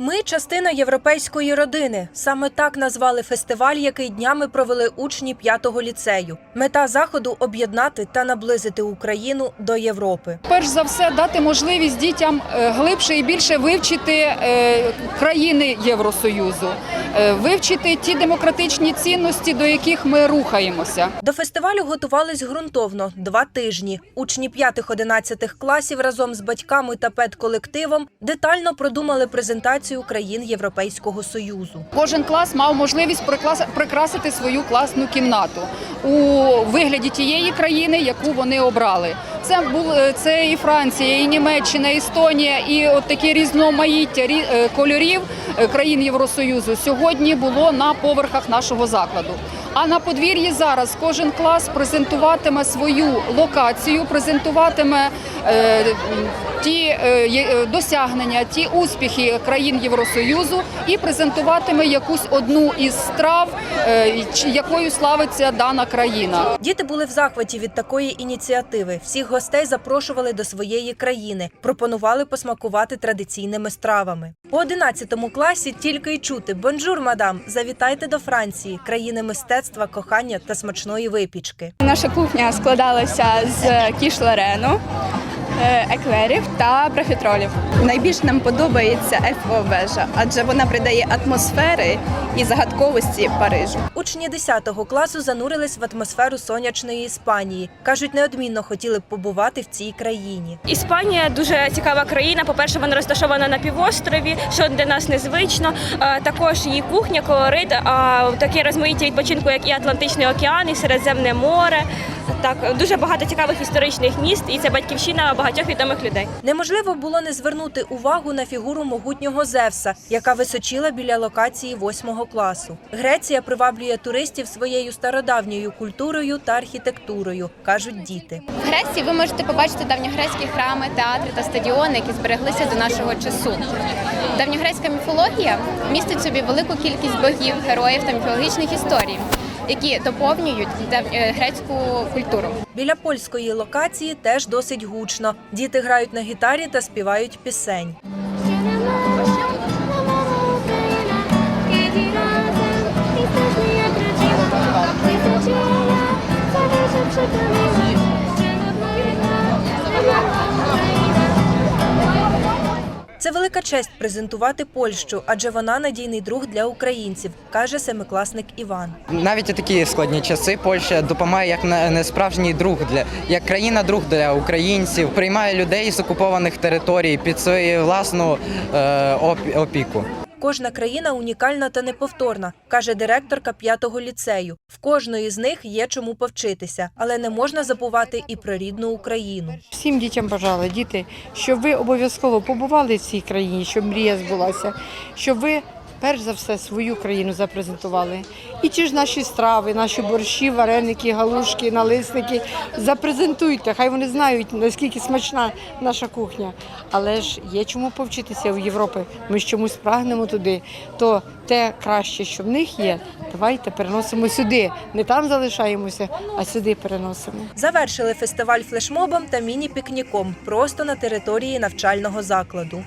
Ми частина європейської родини. Саме так назвали фестиваль, який днями провели учні п'ятого ліцею. Мета заходу об'єднати та наблизити Україну до Європи. Перш за все, дати можливість дітям е, глибше і більше вивчити е, країни Євросоюзу, е, вивчити ті демократичні цінності, до яких ми рухаємося. До фестивалю готувались ґрунтовно два тижні. Учні 5-11 класів разом з батьками та педколективом детально продумали презентацію країн Європейського союзу. Кожен клас мав можливість прикрасити свою класну кімнату у вигляді тієї країни, яку вони обрали. Це був е, це і Франція, і Німеччина, і Естонія, і от таке різноманіття е, кольорів е, країн Євросоюзу сьогодні було на поверхах нашого закладу. А на подвір'ї зараз кожен клас презентуватиме свою локацію, презентуватиме е, ті е, досягнення, ті успіхи країн Євросоюзу і презентуватиме якусь одну із страв, е, якою славиться дана країна. Діти були в захваті від такої ініціативи. Всіх гостей запрошували до своєї країни, пропонували посмакувати традиційними стравами. У 11 класі тільки й чути «Бонжур, мадам! Завітайте до Франції, країни мистецтва, кохання та смачної випічки. Наша кухня складалася з кіш ларену, е, еклерів та профітролів. Найбільш нам подобається ельфова вежа, адже вона придає атмосфери і загадковості Парижу. Учні 10 класу занурились в атмосферу сонячної Іспанії. кажуть, неодмінно хотіли б побувати в цій країні. Іспанія дуже цікава країна. По-перше, вона розташована на півострові, що для нас незвично. Е, Також її кухня, колорит, а таке розмаїття відпочинку, як і Атлантичний океан, і Середземне море. Так, дуже багато цікавих історичних міст, і це батьківщина багатьох відомих людей. Неможливо було не звернути увагу на фігуру могутнього Зевса, яка височила біля локації 8 класу. Греція приваблює туристів своєю стародавньою культурою та архітектурою, кажуть діти. В Греції ви можете побачити давньогрецькі храми, театри та стадіони, які збереглися до нашого часу. Давньогрецька міфологія містить собі велику кількість богів, героїв та міфологічних історій, які доповнюють е, грецьку культуру. Біля польської локації теж досить гучно. Діти грають на гітарі та співають пісень. Це велика честь презентувати Польщу, адже вона надійний друг для українців, каже семикласник Іван. Навіть у такі складні часи Польща допомагає як не справжній друг для як країна друг для українців, приймає людей з окупованих територій під свою власну е, опіку. Кожна країна унікальна та неповторна, каже директорка п'ятого ліцею. В кожної з них є чому повчитися, але не можна забувати і про рідну Україну. Всім дітям бажала, діти, щоб ви обов'язково побували в цій країні, щоб мрія збулася, щоб ви перш за все свою країну запрезентували. І ті ж наші страви, наші борщі, вареники, галушки, налисники запрезентуйте. Хай вони знають, наскільки смачна наша кухня. Але ж є чому повчитися у Європи. Ми ж чомусь прагнемо туди. То те краще, що в них є, давайте переносимо сюди. Не там залишаємося, а сюди переносимо. Завершили фестиваль флешмобом та міні-пікніком просто на території навчального закладу.